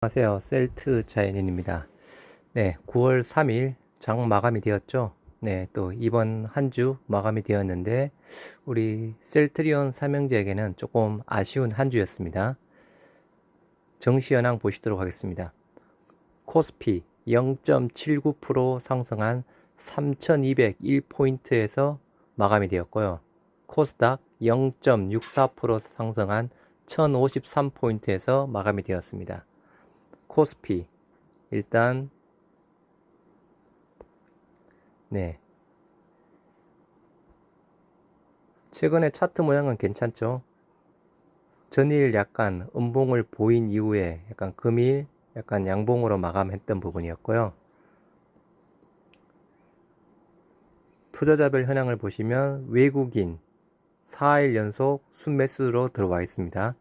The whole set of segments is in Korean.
안녕하세요. 셀트 자연인입니다. 네, 9월 3일 장 마감이 되었죠. 네, 또 이번 한 주 마감이 되었는데 우리 셀트리온 삼형제에게는 조금 아쉬운 한 주였습니다. 정시 현황 보시도록 하겠습니다. 코스피 0.79% 상승한 3201포인트에서 마감이 되었고요. 코스닥 0.64% 상승한 1053포인트에서 마감이 되었습니다. 코스피. 일단 네. 최근에 차트 모양은 괜찮죠? 전일 약간 음봉을 보인 이후에 약간 금일 약간 양봉으로 마감했던 부분이었고요. 투자자별 현황을 보시면 외국인 4일 연속 순매수로 들어와 있습니다.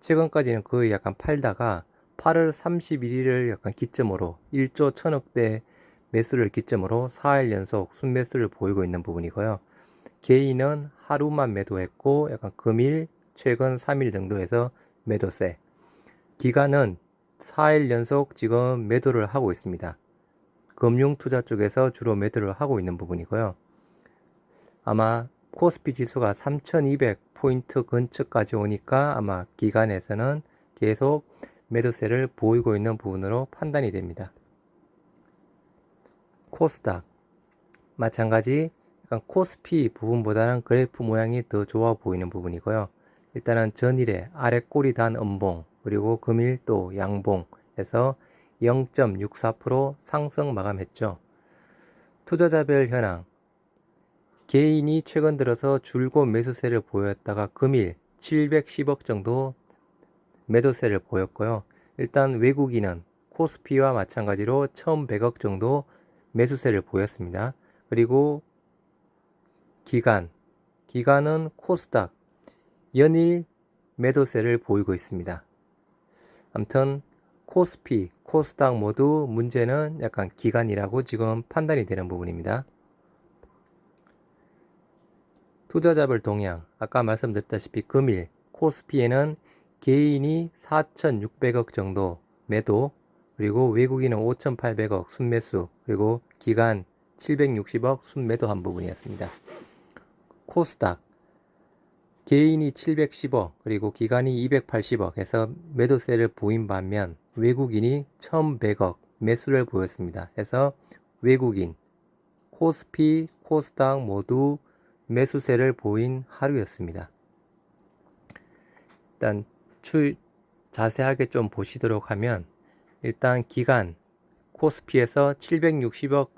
최근까지는 거의 약간 팔다가 8월 31일을 약간 기점으로 1조 1000억대 매수를 기점으로 4일 연속 순매수를 보이고 있는 부분이고요. 개인은 하루만 매도했고 약간 금일 최근 3일 정도에서 매도세. 기간은 4일 연속 지금 매도를 하고 있습니다. 금융 투자 쪽에서 주로 매도를 하고 있는 부분이고요. 아마 코스피 지수가 3200 포인트 근처까지 오니까 아마 기간에서는 계속 매도세를 보이고 있는 부분으로 판단이 됩니다. 코스닥 마찬가지 약간 코스피 부분보다는 그래프 모양이 더 좋아 보이는 부분이고요. 일단은 전일에 아래 꼬리 단 음봉 그리고 금일 또 양봉에서 0.64% 상승 마감했죠. 투자자별 현황 개인이 최근 들어서 줄곧 매수세를 보였다가 금일 710억 정도 매도세를 보였고요. 일단 외국인은 코스피와 마찬가지로 1100억 정도 매수세를 보였습니다. 그리고 기간, 기간은 코스닥 연일 매도세를 보이고 있습니다. 아무튼 코스피, 코스닥 모두 문제는 약간 기간이라고 지금 판단이 되는 부분입니다. 투자자별 동향, 아까 말씀드렸다시피 금일 코스피에는 개인이 4,600억 정도 매도, 그리고 외국인은 5,800억 순매수, 그리고 기간 760억 순매도한 부분이었습니다. 코스닥 개인이 710억, 그리고 기간이 280억 해서 매도세를 보인 반면 외국인이 1,100억 매수를 보였습니다. 해서 외국인, 코스피, 코스닥 모두 매수세를 보인 하루였습니다. 일단 추 자세하게 좀 보시도록 하면 일단 기간 코스피에서 760억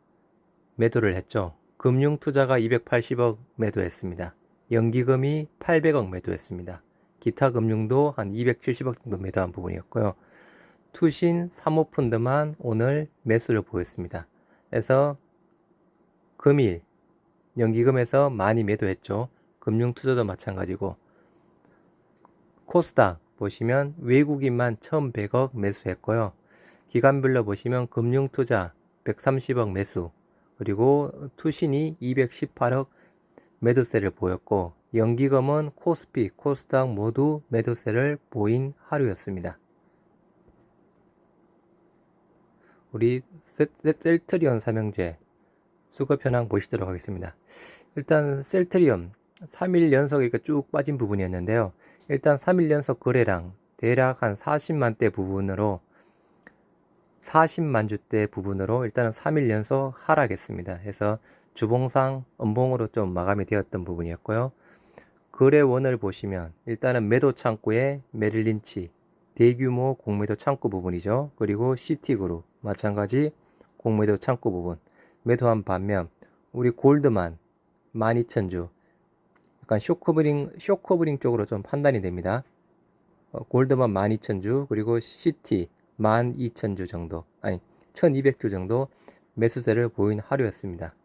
매도를 했죠. 금융 투자가 280억 매도했습니다. 연기금이 800억 매도했습니다. 기타 금융도 한 270억 정도 매도한 부분이었고요. 투신 사모펀드만 오늘 매수를 보였습니다. 그래서 금일 연기금에서 많이 매도했죠. 금융 투자도 마찬가지고 코스닥 보시면 외국인만 1100억 매수했고요. 기간별로 보시면 금융투자 130억 매수, 그리고 투신이 218억 매도세를 보였고, 연기금은 코스피, 코스닥 모두 매도세를 보인 하루였습니다. 우리 셀트리온 삼형제 수급 현황 보시도록 하겠습니다. 일단 셀트리온 3일 연속 이렇게 쭉 빠진 부분이었는데요. 일단 3일 연속 거래량 대략 한 40만 대 부분으로 40만 주대 부분으로 일단은 3일 연속 하락했습니다. 해서 주봉상 음봉으로 좀 마감이 되었던 부분이었고요. 거래원을 보시면 일단은 매도 창구에 메릴린치 대규모 공매도 창구 부분이죠. 그리고 시티그룹 마찬가지 공매도 창구 부분 매도한 반면 우리 골드만 12,000주 약간 쇼커브링, 쇼커브링 쪽으로 좀 판단이 됩니다. 어, 골드만 12,000주, 그리고 시티 12,000주 정도, 아니, 1,200주 정도 매수세를 보인 하루였습니다.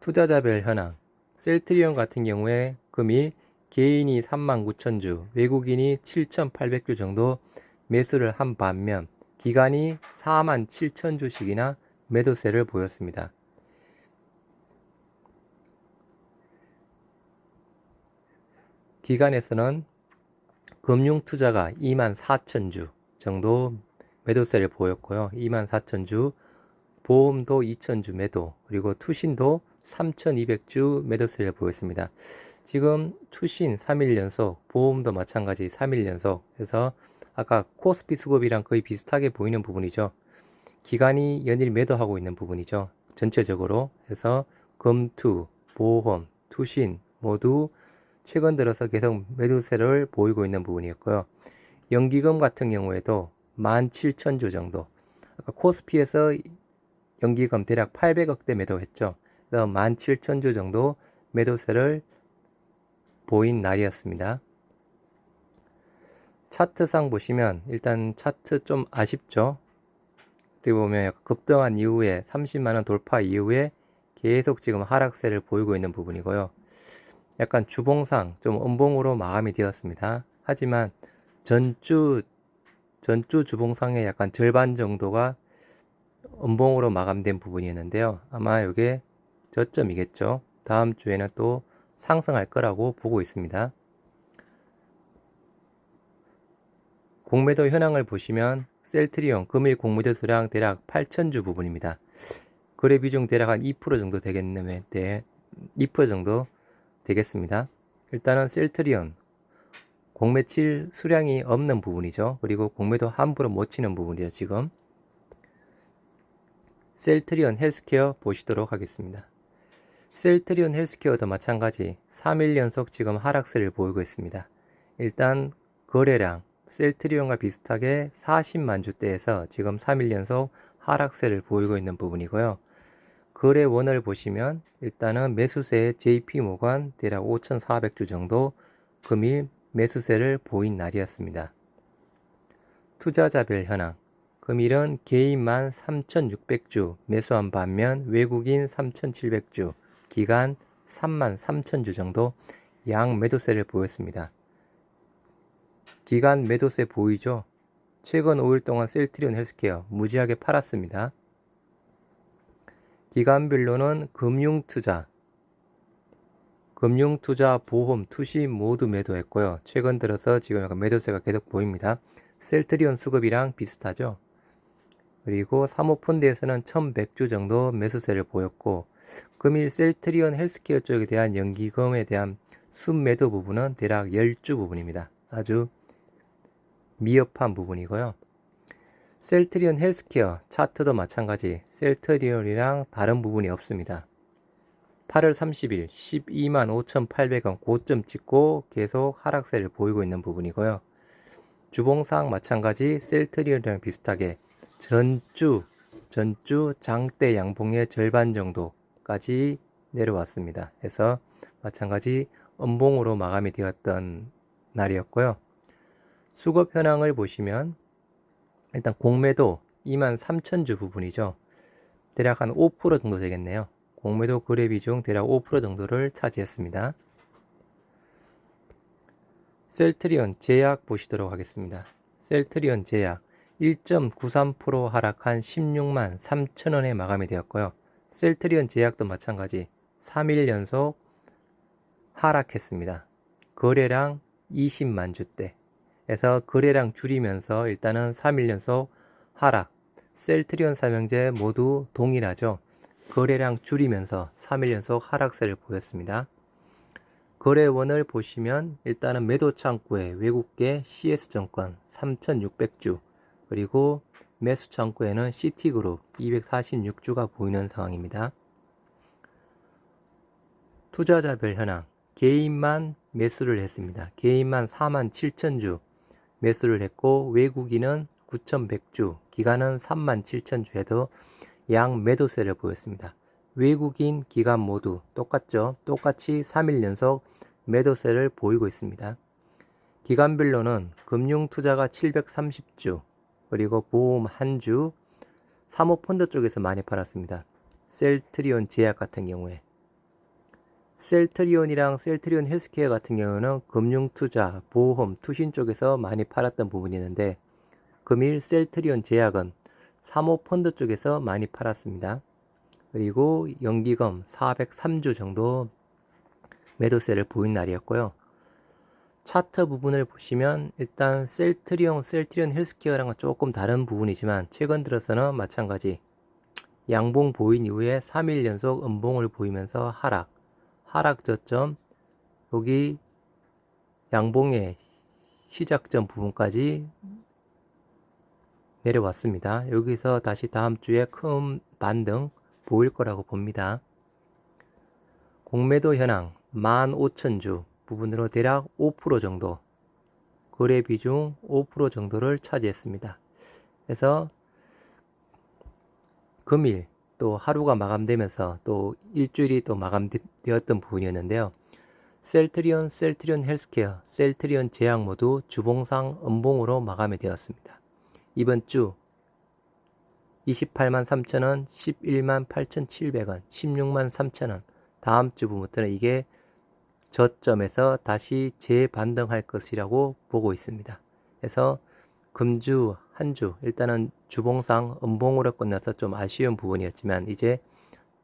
투자자별 현황. 셀트리온 같은 경우에 금일 개인이 39,000주, 외국인이 7,800주 정도 매수를 한 반면 기간이 47,000주씩이나 매도세를 보였습니다. 기간에서는 금융투자가 2만 4천 주 정도 매도세를 보였고요. 2만 4천 주, 보험도 2천 주 매도, 그리고 투신도 3,200주 매도세를 보였습니다. 지금 투신 3일 연속, 보험도 마찬가지 3일 연속 해서 아까 코스피 수급이랑 거의 비슷하게 보이는 부분이죠. 기간이 연일 매도하고 있는 부분이죠. 전체적으로 해서 금투, 보험, 투신 모두 최근 들어서 계속 매도세를 보이고 있는 부분이었고요. 연기금 같은 경우에도 17,000주 정도. 아까 코스피에서 연기금 대략 800억대 매도했죠. 그래서 17,000주 정도 매도세를 보인 날이었습니다. 차트상 보시면 일단 차트 좀 아쉽죠. 어떻게 보면 급등한 이후에 30만원 돌파 이후에 계속 지금 하락세를 보이고 있는 부분이고요. 약간 주봉상 좀 음봉으로 마감이 되었습니다. 하지만 전주 전주 주봉상의 약간 절반 정도가 음봉으로 마감된 부분이었는데요. 아마 이게 저점이겠죠. 다음 주에는 또 상승할 거라고 보고 있습니다. 공매도 현황을 보시면 셀트리온 금일 공매도 수량 대략 8천주 부분입니다. 거래 비중 대략 한 2% 정도 되겠는데 2% 정도 되겠습니다. 일단은 셀트리온 공매칠 수량이 없는 부분이죠. 그리고 공매도 함부로 못 치는 부분이죠. 지금 셀트리온 헬스케어 보시도록 하겠습니다. 셀트리온 헬스케어도 마찬가지 3일 연속 지금 하락세를 보이고 있습니다. 일단 거래량 셀트리온과 비슷하게 40만 주대에서 지금 3일 연속 하락세를 보이고 있는 부분이고요. 거래원을 보시면 일단은 매수세의 JP모건 대략 5,400주 정도 금일 매수세를 보인 날이었습니다. 투자자별 현황 금일은 개인만 3,600주 매수한 반면 외국인 3,700주 기간 3만 3천주 정도 양 매도세를 보였습니다. 기간 매도세 보이죠? 최근 5일 동안 셀트리온 헬스케어 무지하게 팔았습니다. 기간별로는 금융투자, 금융투자, 보험, 투시 모두 매도했고요. 최근 들어서 지금 약간 매도세가 계속 보입니다. 셀트리온 수급이랑 비슷하죠. 그리고 사모펀드에서는 1100주 정도 매수세를 보였고 금일 셀트리온 헬스케어 쪽에 대한 연기금에 대한 순매도 부분은 대략 10주 부분입니다. 아주 미흡한 부분이고요. 셀트리온 헬스케어 차트도 마찬가지 셀트리온이랑 다른 부분이 없습니다. 8월 30일 12만 5,800원 고점 찍고 계속 하락세를 보이고 있는 부분이고요. 주봉상 마찬가지 셀트리온이랑 비슷하게 전주 전주 장대 양봉의 절반 정도 까지 내려왔습니다. 해서 마찬가지 음봉으로 마감이 되었던 날이었고요. 수급 현황을 보시면 일단 공매도 2만 3천주 부분이죠. 대략 한 5% 정도 되겠네요. 공매도 거래 비중 대략 5% 정도를 차지했습니다. 셀트리온 제약 보시도록 하겠습니다. 셀트리온 제약 1.93% 하락한 16만 3천원에 마감이 되었고요. 셀트리온 제약도 마찬가지 3일 연속 하락했습니다. 거래량 20만 주대 에서 거래량 줄이면서 일단은 3일 연속 하락. 셀트리온 삼형제 모두 동일하죠. 거래량 줄이면서 3일 연속 하락세를 보였습니다. 거래원을 보시면 일단은 매도 창구에 외국계 CS증권 3,600주 그리고 매수 창구에는 CT그룹 246주가 보이는 상황입니다. 투자자별 현황 개인만 매수를 했습니다. 개인만 4만 7천 주 매수를 했고 외국인은 9,100주 기간은 3만 7천주 해도 양 매도세를 보였습니다. 외국인 기간 모두 똑같죠. 똑같이 3일 연속 매도세를 보이고 있습니다. 기간별로는 금융투자가 730주, 그리고 보험 한 주, 사모펀드 쪽에서 많이 팔았습니다. 셀트리온 제약 같은 경우에. 셀트리온이랑 셀트리온 헬스케어 같은 경우는 금융투자, 보험, 투신 쪽에서 많이 팔았던 부분이 있는데 금일 셀트리온 제약은 사모펀드 쪽에서 많이 팔았습니다. 그리고 연기금 403주 정도 매도세를 보인 날이었고요. 차트 부분을 보시면 일단 셀트리온, 셀트리온 헬스케어랑은 조금 다른 부분이지만 최근 들어서는 마찬가지 양봉 보인 이후에 3일 연속 음봉을 보이면서 하락, 하락 저점 여기 양봉의 시작점 부분까지 내려왔습니다. 여기서 다시 다음 주에 큰 반등 보일 거라고 봅니다. 공매도 현황 15,000주 부분으로 대략 5% 정도 거래 비중 5% 정도를 차지했습니다. 그래서 금일 또 하루가 마감되면서 또 일주일이 또 마감되었던 부분이었는데요. 셀트리온, 셀트리온 헬스케어, 셀트리온 제약 모두 주봉상 음봉으로 마감이 되었습니다. 이번 주 28만 3천원, 11만 8,700원, 16만 3천원. 다음 주부터는 이게 저점에서 다시 재반등할 것이라고 보고 있습니다. 그래서 금주 한 주 일단은 주봉상 음봉으로 끝나서 좀 아쉬운 부분이었지만 이제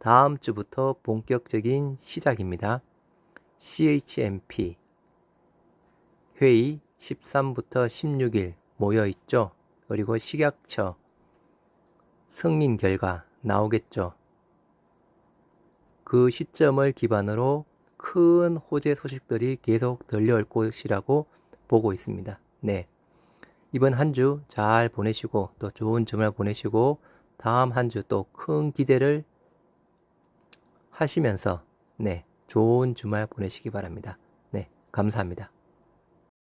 다음 주부터 본격적인 시작입니다. CHMP 회의 13부터 16일 모여 있죠. 그리고 식약처 승인 결과 나오겠죠. 그 시점을 기반으로 큰 호재 소식들이 계속 들려올 것이라고 보고 있습니다. 네. 이번 한 주 잘 보내시고 또 좋은 주말 보내시고 다음 한 주 또 큰 기대를 하시면서 네. 좋은 주말 보내시기 바랍니다. 네. 감사합니다.